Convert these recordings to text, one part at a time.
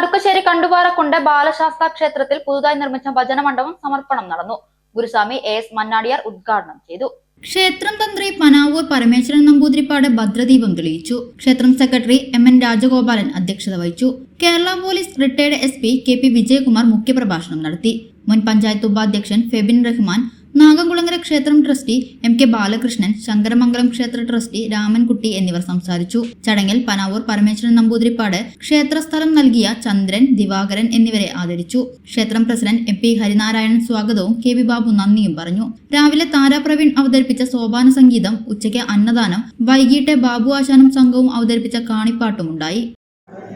കടുക്കശ്ശേരി കണ്ടുപാറക്കുണ്ട് ബാലശാസ്ത്ര ക്ഷേത്രത്തിൽ പുതുതായി നിർമ്മിച്ച ഭജന മണ്ഡപം സമർപ്പണം നടന്നു. ഗുരുസ്വാമി എ എസ് മന്നാടിയാർ ഉദ്ഘാടനം ചെയ്തു. ക്ഷേത്രം തന്ത്രി പനാവൂർ പരമേശ്വരൻ നമ്പൂതിരിപ്പാട് ഭദ്രദീപം തെളിയിച്ചു. ക്ഷേത്രം സെക്രട്ടറി എം എൻ രാജഗോപാലൻ അധ്യക്ഷത വഹിച്ചു. Kerala police retired S P K P Vijayakumar മുഖ്യപ്രഭാഷണം നടത്തി. മുൻ പഞ്ചായത്ത് ഉപാധ്യക്ഷൻ ഫെബിൻ റഹ്മാൻ നാഗംകുളങ്ങര ക്ഷേത്രം trustee M K Balakrishnan Sankaramangalam ക്ഷേത്ര ട്രസ്റ്റി രാമൻകുട്ടി എന്നിവർ സംസാരിച്ചു. ചടങ്ങിൽ പനാവൂർ പരമേശ്വരൻ നമ്പൂതിരിപ്പാട് ക്ഷേത്രസ്ഥലം നൽകിയ ചന്ദ്രൻ ദിവാകരൻ എന്നിവരെ ആദരിച്ചു. ക്ഷേത്രം പ്രസിഡന്റ് എം പി ഹരിനാരായണൻ സ്വാഗതവും കെ വി ബാബു നന്ദിയും പറഞ്ഞു. രാവിലെ താരാപ്രവീൺ അവതരിപ്പിച്ച സോപാന സംഗീതം ഉച്ചയ്ക്ക് അന്നദാനം വൈകിട്ട് ബാബു ആശാനും സംഘവും അവതരിപ്പിച്ച കാണിപ്പാട്ടും ഉണ്ടായി.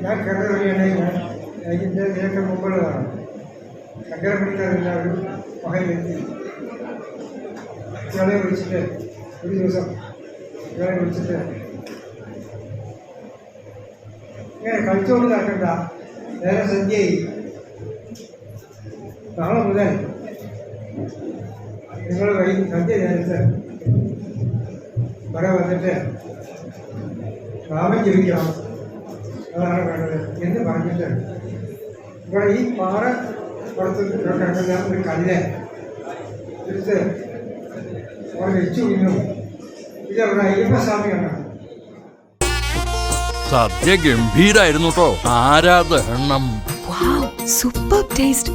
ഞാൻ ഇയാളെ വിളിച്ചിട്ട് ഒരു ദിവസം ഇയാളെ വിളിച്ചിട്ട് ഇങ്ങനെ കളിച്ചോണ്ട് നടക്കണ്ട നേരെ സന്ധ്യയായി നാളെ മുതൽ നിങ്ങൾ വൈകി സന്ധ്യ നേരത്ത് ഇവിടെ വന്നിട്ട് നാമം ജപിക്കണം അതാണ് വേണ്ടത് എന്ന് പറഞ്ഞിട്ട് ഇവിടെ ഈ പാറ പുറത്ത് കിടക്കുന്ന ഒരു കല്ല് എടുത്ത് ഇതൊരു അയ്യപ്പസ്വാമിയാണ് സദ്യ ഗംഭീരായിരുന്നു കേട്ടോ ആരാധണം വാവ് സൂപ്പർ ടേസ്റ്റ്.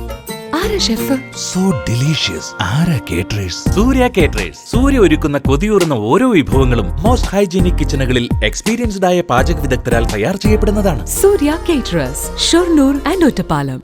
ആരാ ഷെഫ് സോ ഡിലീഷ്യസ്. ആരാ കേറ്ററേഴ്സ് സൂര്യ കേറ്ററേഴ്സ് സൂര്യ ഒരുക്കുന്ന കൊതിയൂറുന്ന ഓരോ വിഭവങ്ങളും മോസ്റ്റ് ഹൈജീനിക് കിച്ചണുകളിൽ എക്സ്പീരിയൻസ്ഡ് ആയ പാചക വിദഗ്ധരാൽ തയ്യാർ ചെയ്യപ്പെടുന്നതാണ്. Surya caterers Shoranur and Ottapalam.